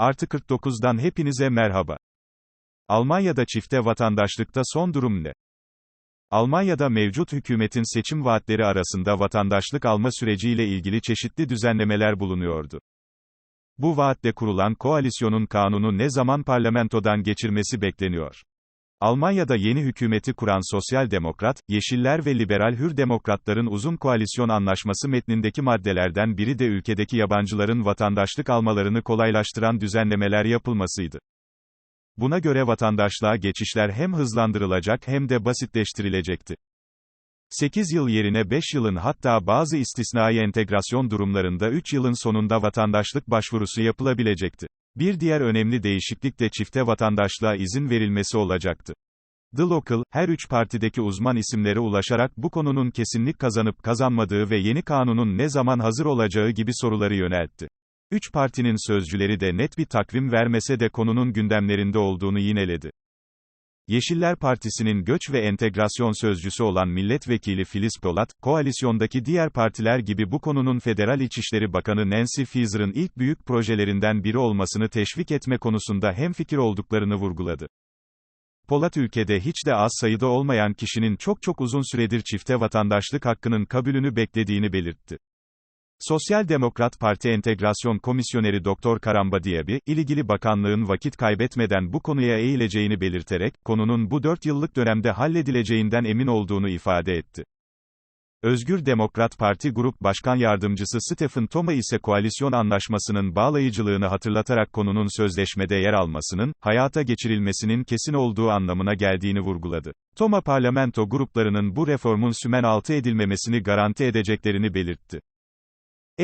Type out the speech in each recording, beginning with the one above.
Artı 49'dan hepinize merhaba. Almanya'da çifte vatandaşlıkta son durum ne? Almanya'da mevcut hükümetin seçim vaatleri arasında vatandaşlık alma süreciyle ilgili çeşitli düzenlemeler bulunuyordu. Bu vaatle kurulan koalisyonun kanunu ne zaman parlamentodan geçirmesi bekleniyor. Almanya'da yeni hükümeti kuran Sosyal Demokrat, Yeşiller ve Liberal Hür Demokratların uzun koalisyon anlaşması metnindeki maddelerden biri de ülkedeki yabancıların vatandaşlık almalarını kolaylaştıran düzenlemeler yapılmasıydı. Buna göre vatandaşlığa geçişler hem hızlandırılacak hem de basitleştirilecekti. 8 yıl yerine 5 yılın hatta bazı istisnai entegrasyon durumlarında 3 yılın sonunda vatandaşlık başvurusu yapılabilecekti. Bir diğer önemli değişiklik de çifte vatandaşlığa izin verilmesi olacaktı. The Local, her üç partideki uzman isimlere ulaşarak bu konunun kesinlik kazanıp kazanmadığı ve yeni kanunun ne zaman hazır olacağı gibi soruları yöneltti. Üç partinin sözcüleri de net bir takvim vermese de konunun gündemlerinde olduğunu yineledi. Yeşiller Partisi'nin göç ve entegrasyon sözcüsü olan milletvekili Filiz Polat, koalisyondaki diğer partiler gibi bu konunun Federal İçişleri Bakanı Nancy Faeser'ın ilk büyük projelerinden biri olmasını teşvik etme konusunda hemfikir olduklarını vurguladı. Polat ülkede hiç de az sayıda olmayan kişinin çok çok uzun süredir çifte vatandaşlık hakkının kabulünü beklediğini belirtti. Sosyal Demokrat Parti Entegrasyon Komisyoneri Doktor Karamba Diaby, ilgili bakanlığın vakit kaybetmeden bu konuya eğileceğini belirterek, konunun bu 4 yıllık dönemde halledileceğinden emin olduğunu ifade etti. Özgür Demokrat Parti Grup Başkan Yardımcısı Stephen Toma ise koalisyon anlaşmasının bağlayıcılığını hatırlatarak konunun sözleşmede yer almasının, hayata geçirilmesinin kesin olduğu anlamına geldiğini vurguladı. Toma parlamento gruplarının bu reformun sümen altı edilmemesini garanti edeceklerini belirtti.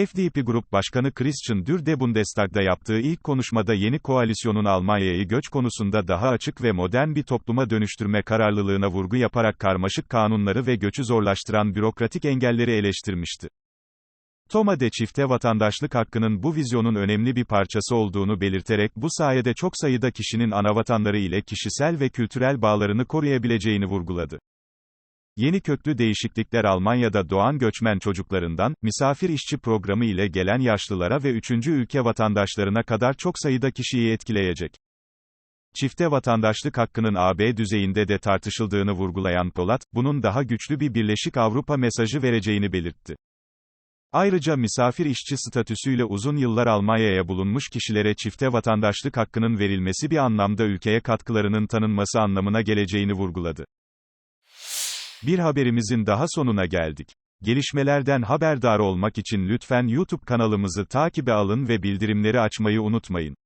FDP Grup Başkanı Christian Dürr Bundestag'da yaptığı ilk konuşmada yeni koalisyonun Almanya'yı göç konusunda daha açık ve modern bir topluma dönüştürme kararlılığına vurgu yaparak karmaşık kanunları ve göçü zorlaştıran bürokratik engelleri eleştirmişti. Toma de çifte vatandaşlık hakkının bu vizyonun önemli bir parçası olduğunu belirterek bu sayede çok sayıda kişinin anavatanları ile kişisel ve kültürel bağlarını koruyabileceğini vurguladı. Yeni köklü değişiklikler Almanya'da doğan göçmen çocuklarından, misafir işçi programı ile gelen yaşlılara ve üçüncü ülke vatandaşlarına kadar çok sayıda kişiyi etkileyecek. Çifte vatandaşlık hakkının AB düzeyinde de tartışıldığını vurgulayan Polat, bunun daha güçlü bir Birleşik Avrupa mesajı vereceğini belirtti. Ayrıca misafir işçi statüsüyle uzun yıllar Almanya'ya bulunmuş kişilere çifte vatandaşlık hakkının verilmesi bir anlamda ülkeye katkılarının tanınması anlamına geleceğini vurguladı. Bir haberimizin daha sonuna geldik. Gelişmelerden haberdar olmak için lütfen YouTube kanalımızı takibe alın ve bildirimleri açmayı unutmayın.